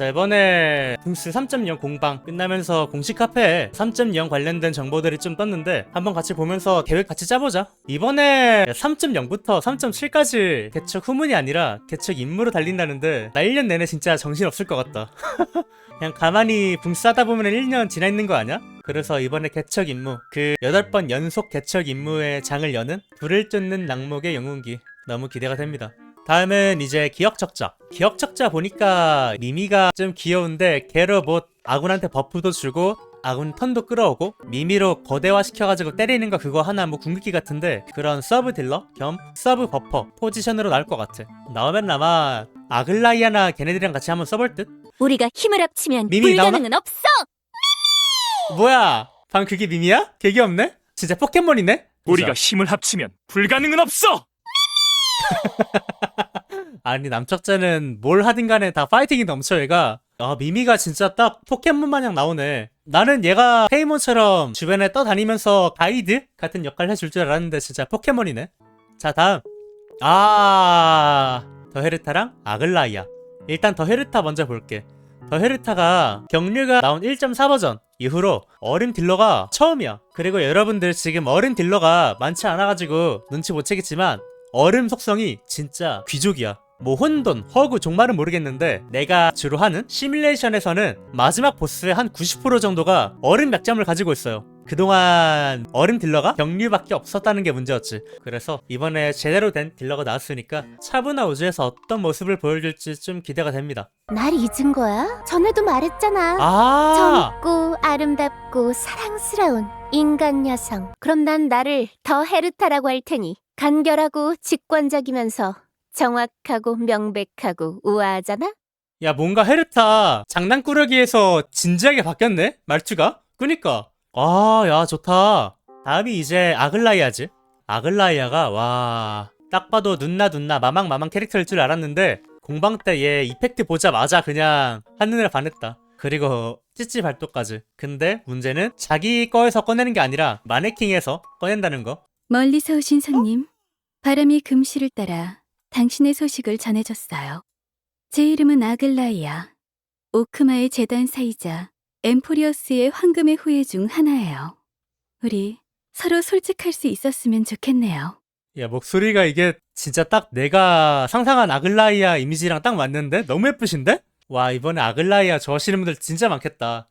자 이번에 붕스 3.0 공방 끝나면서 공식 카페에 3.0 관련된 정보들이 좀 떴는데 한번 같이 보면서 계획 같이 짜보자. 이번에 3.0부터 3.7까지 개척 후문이 아니라 개척 임무로 달린다는데 나 1년 내내 진짜 정신 없을 것 같다. 그냥 가만히 붕스 하다 보면 1년 지나 있는 거 아니야? 그래서 이번에 개척 임무 그 8번 연속 개척 임무의 장을 여는 불을 쫓는 낙목의 영웅기. 너무 기대가 됩니다 다음은 이제 기억 척자. 기억 척자 보니까 미미가 좀 귀여운데 걔로 뭐 아군한테 버프도 주고 아군 턴도 끌어오고 미미로 거대화 시켜가지고 때리는 거 그거 하나 뭐 궁극기 같은데 그런 서브 딜러 겸 서브 버퍼 포지션으로 나올 것 같아. 나오면 아마 아글라이아나 걔네들이랑 같이 한번 써볼 듯? 우리가 힘을 합치면 미미 나오나? 불가능은 없어. 뭐야? 방 그게 미미야? 개 귀엽네? 진짜 포켓몬이네? 우리가 힘을 합치면 불가능은 없어! 아니 남척자는 뭘 하든 간에 다 파이팅이 넘쳐 얘가. 아 미미가 진짜 딱 포켓몬 마냥 나오네. 나는 얘가 페이몬처럼 주변에 떠다니면서 가이드 같은 역할을 해줄 줄 알았는데 진짜 포켓몬이네. 자 다음. 아 더헤르타랑 아글라이아. 일단 더헤르타 먼저 볼게. 더헤르타가 경류가 나온 1.4 버전 이후로 어린 딜러가 처음이야. 그리고 여러분들 지금 어린 딜러가 많지 않아가지고 눈치 못 채겠지만 얼음 속성이 진짜 귀족이야. 뭐 혼돈, 허구, 종말은 모르겠는데 내가 주로 하는 시뮬레이션에서는 마지막 보스의 한 90% 정도가 얼음 약점을 가지고 있어요. 그동안 얼음 딜러가 경류밖에 없었다는 게 문제였지. 그래서 이번에 제대로 된 딜러가 나왔으니까 차분한 우주에서 어떤 모습을 보여줄지 좀 기대가 됩니다. 날 잊은 거야? 전에도 말했잖아. 아! 젊고 아름답고 사랑스러운 인간 여성. 그럼 난 나를 더 헤르타라고 할 테니 간결하고 직관적이면서 정확하고 명백하고 우아하잖아. 야 뭔가 헤르타. 장난꾸러기에서 진지하게 바뀌었네 말투가. 그니까. 아 야 좋다. 다음이 이제 아글라이아지 아글라이아가 와. 딱 봐도 눈나 눈나 마망 마망 캐릭터일 줄 알았는데 공방 때 얘 이펙트 보자마자 그냥 한눈에 반했다. 그리고 찌찌 발도까지. 근데 문제는 자기 거에서 꺼내는 게 아니라 마네킹에서 꺼낸다는 거. 멀리서 오신 손님, 바람이 금시를 따라 당신의 소식을 전해줬어요. 제 이름은 아글라이아, 오크마의 재단 사이자 엠포리어스의 황금의 후예 중 하나예요. 우리 서로 솔직할 수 있었으면 좋겠네요. 야, 목소리가 이게 진짜 딱 내가 상상한 아글라이아 이미지랑 딱 맞는데? 너무 예쁘신데? 와, 이번에 아글라이아 좋아하시는 분들 진짜 많겠다.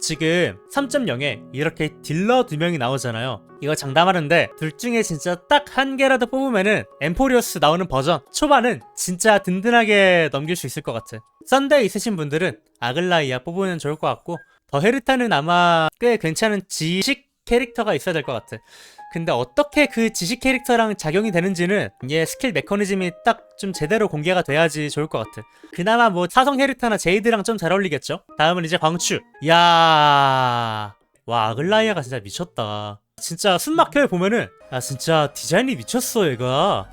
지금 3.0에 이렇게 딜러 두 명이 나오잖아요. 이거 장담하는데 둘 중에 진짜 딱 한 개라도 뽑으면은 엠포리어스 나오는 버전 초반은 진짜 든든하게 넘길 수 있을 것 같아. 썬데이 있으신 분들은 아글라이아 뽑으면 좋을 것 같고 더 헤르타는 아마 꽤 괜찮은 지식 캐릭터가 있어야 될 것 같아. 근데 어떻게 그 지식 캐릭터랑 작용이 되는지는 얘 스킬 메커니즘이 딱 좀 제대로 공개가 돼야지 좋을 것 같아. 그나마 뭐 사성 헤르타나 제이드랑 좀 잘 어울리겠죠? 다음은 이제 광추. 야, 와 아글라이아가 진짜 미쳤다. 진짜 숨막혀 보면은 아 진짜 디자인이 미쳤어 얘가.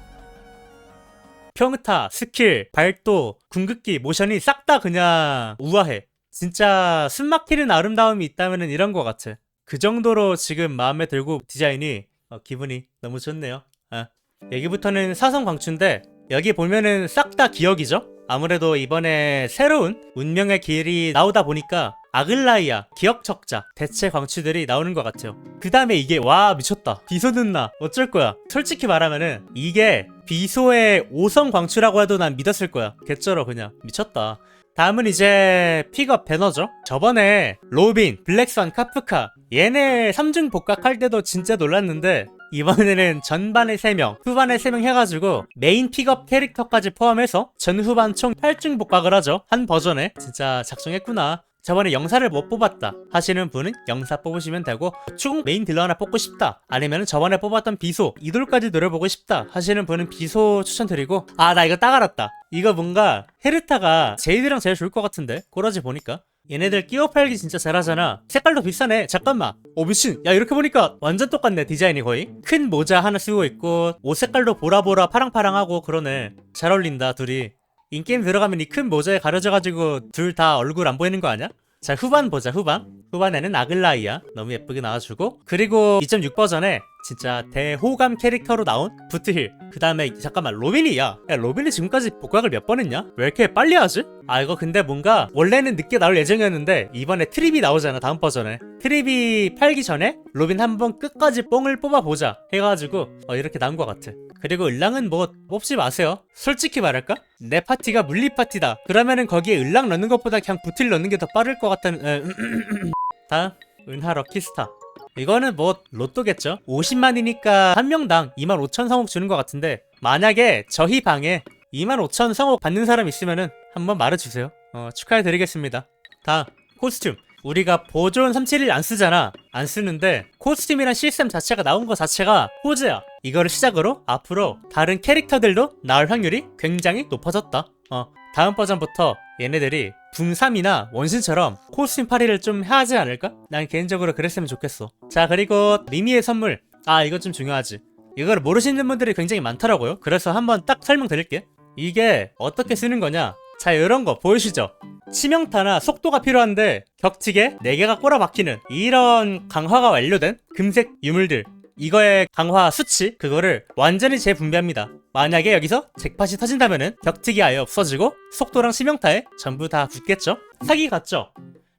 평타, 스킬, 발도, 궁극기, 모션이 싹 다 그냥 우아해. 진짜 숨막히는 아름다움이 있다면은 이런 것 같아. 그 정도로 지금 마음에 들고 디자인이 어, 기분이 너무 좋네요. 아. 여기부터는 사성 광추인데 여기 보면은 싹 다 기억이죠? 아무래도 이번에 새로운 운명의 길이 나오다 보니까 아글라이아, 기억 척자, 대체 광추들이 나오는 것 같아요. 그 다음에 이게 와 미쳤다. 비소 눈나 어쩔 거야. 솔직히 말하면은 이게 비소의 5성 광추라고 해도 난 믿었을 거야. 개쩔어 그냥 미쳤다. 다음은 이제 픽업 배너죠. 저번에 로빈, 블랙선, 카프카 얘네 3중 복각할 때도 진짜 놀랐는데 이번에는 전반에 3명, 후반에 3명 해가지고 메인 픽업 캐릭터까지 포함해서 전후반 총 8중 복각을 하죠. 한 버전에 진짜 작성했구나. 저번에 영사를 못 뽑았다. 하시는 분은 영사 뽑으시면 되고 추궁 메인 딜러 하나 뽑고 싶다. 아니면 저번에 뽑았던 비소 이돌까지 노려보고 싶다. 하시는 분은 비소 추천드리고 아 나 이거 딱 알았다. 이거 뭔가 헤르타가 제이드랑 제일 좋을 것 같은데? 꼬라지 보니까. 얘네들 끼워 팔기 진짜 잘하잖아. 색깔도 비싸네. 잠깐만. 오 미친. 야 이렇게 보니까 완전 똑같네 디자인이 거의. 큰 모자 하나 쓰고 있고 옷 색깔도 보라보라 파랑파랑하고 그러네. 잘 어울린다 둘이 인게임 들어가면 이 큰 모자에 가려져가지고 둘 다 얼굴 안 보이는 거 아니야? 자 후반 보자 후반 후반에는 아글라이아 너무 예쁘게 나와주고 그리고 2.6 버전에 진짜 대호감 캐릭터로 나온 부트힐 그 다음에 잠깐만 로빈이야 야 로빈이 지금까지 복각을 몇 번 했냐? 왜 이렇게 빨리 하지? 아 이거 근데 뭔가 원래는 늦게 나올 예정이었는데 이번에 트립이 나오잖아 다음 버전에 트립이 팔기 전에 로빈 한번 끝까지 뽕을 뽑아보자 해가지고 어, 이렇게 나온 것 같아 그리고 을랑은 뭐 뽑지 마세요. 솔직히 말할까? 내 파티가 물리 파티다. 그러면은 거기에 을랑 넣는 것보다 그냥 부틸 넣는 게 더 빠를 것 같다는 에, 다음 은하 럭키스타. 이거는 뭐 로또겠죠? 50만이니까 한 명당 2만 5천 성옥 주는 것 같은데 만약에 저희 방에 2만 5천 성옥 받는 사람 있으면은 한번 말해주세요. 어, 축하해드리겠습니다. 다음 코스튬. 우리가 보존 371 안 쓰잖아. 안 쓰는데 코스튬이란 시스템 자체가 나온 것 자체가 호재야 이거를 시작으로 앞으로 다른 캐릭터들도 나올 확률이 굉장히 높아졌다. 어 다음 버전부터 얘네들이 붕3이나 원신처럼 코스튬 파리를 좀 하지 않을까? 난 개인적으로 그랬으면 좋겠어. 자 그리고 리미의 선물. 아 이거 좀 중요하지. 이걸 모르시는 분들이 굉장히 많더라고요. 그래서 한번 딱 설명드릴게. 이게 어떻게 쓰는 거냐? 자 이런 거 보이시죠? 치명타나 속도가 필요한데 격틱에 4개가 꼬라박히는 이런 강화가 완료된 금색 유물들 이거의 강화 수치 그거를 완전히 재분배합니다 만약에 여기서 잭팟이 터진다면은 격틱이 아예 없어지고 속도랑 치명타에 전부 다 붙겠죠? 사기 같죠?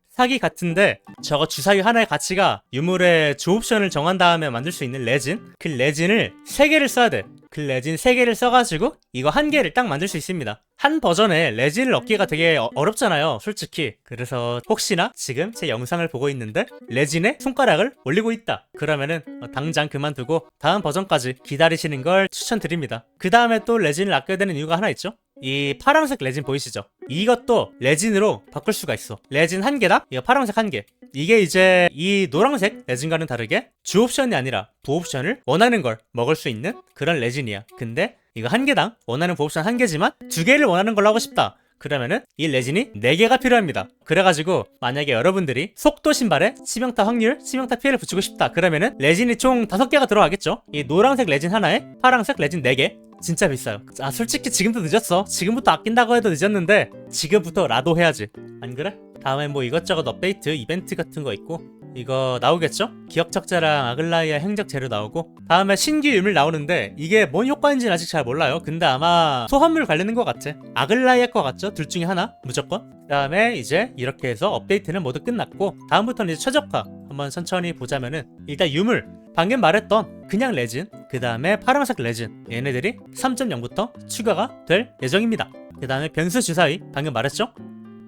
사기 같은데 저거 주사위 하나의 가치가 유물의 주옵션을 정한 다음에 만들 수 있는 레진 그 레진을 3개를 써야 돼 그 레진 3개를 써가지고 이거 한 개를 딱 만들 수 있습니다. 한 버전에 레진을 얻기가 되게 어- 어렵잖아요 솔직히. 그래서 혹시나 지금 제 영상을 보고 있는데 레진에 손가락을 올리고 있다. 그러면은 어, 당장 그만두고 다음 버전까지 기다리시는 걸 추천드립니다. 그 다음에 또 레진을 아껴야 되는 이유가 하나 있죠 이 파란색 레진 보이시죠? 이것도 레진으로 바꿀 수가 있어. 레진 한 개다? 이거 파란색 한 개. 이게 이제 이 노란색 레진과는 다르게 주 옵션이 아니라 부 옵션을 원하는 걸 먹을 수 있는 그런 레진이야. 근데 이거 한 개당 원하는 부 옵션 한 개지만 두 개를 원하는 걸로 하고 싶다. 그러면은 이 레진이 4개가 필요합니다. 그래가지고 만약에 여러분들이 속도 신발에 치명타 확률, 치명타 피해를 붙이고 싶다. 그러면은 레진이 총 5개가 들어가겠죠? 이 노란색 레진 하나에 파란색 레진 4개. 진짜 비싸요. 아 솔직히 지금도 늦었어. 지금부터 아낀다고 해도 늦었는데 지금부터 라도 해야지. 안 그래? 다음에 뭐 이것저것 업데이트 이벤트 같은 거 있고 이거 나오겠죠? 기억 척자랑 아글라이아 행적 재료 나오고 다음에 신규 유물 나오는데 이게 뭔 효과인지는 아직 잘 몰라요. 근데 아마 소환물 관련된 것 같아. 아글라이아 거 같죠? 둘 중에 하나 무조건. 그 다음에 이제 이렇게 해서 업데이트는 모두 끝났고 다음부터는 이제 최적화 한번 천천히 보자면은 일단 유물 방금 말했던 그냥 레진 그 다음에 파란색 레진 얘네들이 3.0부터 추가가 될 예정입니다. 그 다음에 변수 주사위 방금 말했죠?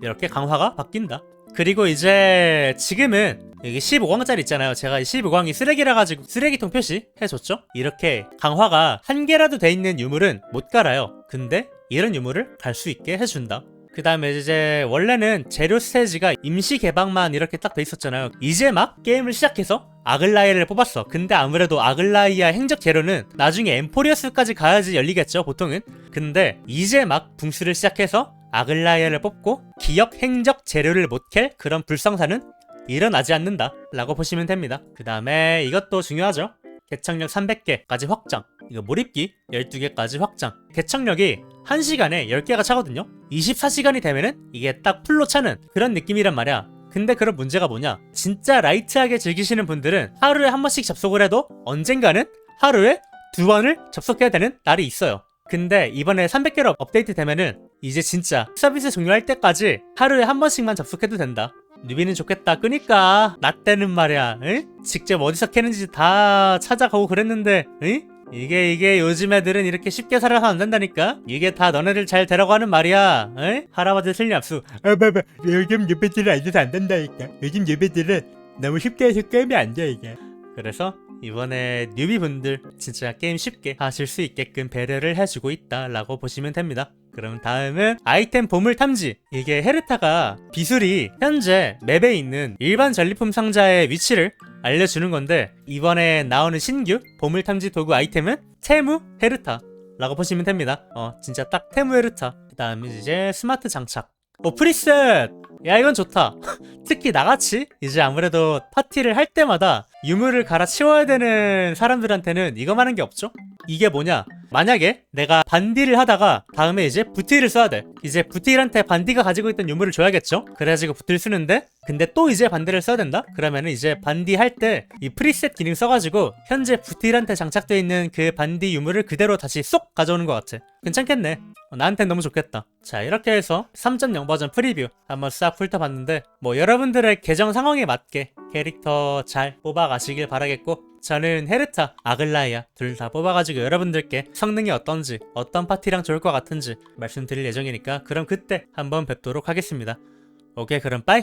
이렇게 강화가 바뀐다. 그리고 이제 지금은 여기 15강짜리 있잖아요. 제가 이 15강이 쓰레기라 가지고 쓰레기통 표시 해줬죠? 이렇게 강화가 한 개라도 돼 있는 유물은 못 갈아요. 근데 이런 유물을 갈 수 있게 해준다. 그 다음에 이제 원래는 재료 스테이지가 임시 개방만 이렇게 딱 돼 있었잖아요. 이제 막 게임을 시작해서 아글라이아를 뽑았어. 근데 아무래도 아글라이아 행적 재료는 나중에 엠포리어스까지 가야지 열리겠죠, 보통은. 근데 이제 막 붕수를 시작해서 아글라이아를 뽑고 기억 행적 재료를 못 캘 그런 불상사는 일어나지 않는다 라고 보시면 됩니다. 그 다음에 이것도 중요하죠. 개척력 300개까지 확장. 이거 몰입기 12개까지 확장. 개척력이 1시간에 10개가 차거든요. 24시간이 되면은 이게 딱 풀로 차는 그런 느낌이란 말이야. 근데 그런 문제가 뭐냐? 진짜 라이트하게 즐기시는 분들은 하루에 한 번씩 접속을 해도 언젠가는 하루에 두 번을 접속해야 되는 날이 있어요. 근데 이번에 300개로 업데이트 되면은 이제 진짜 서비스 종료할 때까지 하루에 한 번씩만 접속해도 된다. 뉴비는 좋겠다. 끄니까 나 때는 말이야. 응? 직접 어디서 캐는지 다 찾아가고 그랬는데, 응? 이게 이게 요즘 애들은 이렇게 쉽게 살아서 안 된다니까. 이게 다 너네를 잘 되라고 하는 말이야. 응? 할아버지 틀림 압수. 아, 봐봐. 요즘 유배들은 안 돼서 안 된다니까. 요즘 유배들은 너무 쉽게 해서 게임이 안 돼, 이게. 그래서 이번에 뉴비 분들 진짜 게임 쉽게 하실 수 있게끔 배려를 해주고 있다라고 보시면 됩니다. 그럼 다음은 아이템 보물 탐지. 이게 헤르타가 비술이 현재 맵에 있는 일반 전리품 상자의 위치를 알려주는 건데 이번에 나오는 신규 보물 탐지 도구 아이템은 테무 헤르타. 라고 보시면 됩니다. 어, 진짜 딱 테무 헤르타. 그 다음에 이제 스마트 장착. 오, 프리셋! 야, 이건 좋다. 특히 나같이 이제 아무래도 파티를 할 때마다 유물을 갈아 치워야 되는 사람들한테는 이거만 한 게 없죠? 이게 뭐냐? 만약에 내가 반디를 하다가 다음에 이제 부티를 써야 돼. 이제 부티한테 반디가 가지고 있던 유물을 줘야겠죠? 그래가지고 부티를 쓰는데 근데 또 이제 반디를 써야 된다? 그러면은 이제 반디 할 때 이 프리셋 기능 써가지고 현재 부틸한테 장착되어 있는 그 반디 유물을 그대로 다시 쏙 가져오는 것 같아. 괜찮겠네. 어, 나한텐 너무 좋겠다. 자 이렇게 해서 3.0 버전 프리뷰 한번 싹 훑어봤는데 뭐 여러분들의 계정 상황에 맞게 캐릭터 잘 뽑아가시길 바라겠고 저는 헤르타, 아글라이아 둘 다 뽑아가지고 여러분들께 성능이 어떤지 어떤 파티랑 좋을 것 같은지 말씀드릴 예정이니까 그럼 그때 한번 뵙도록 하겠습니다. 오케이 그럼 빠이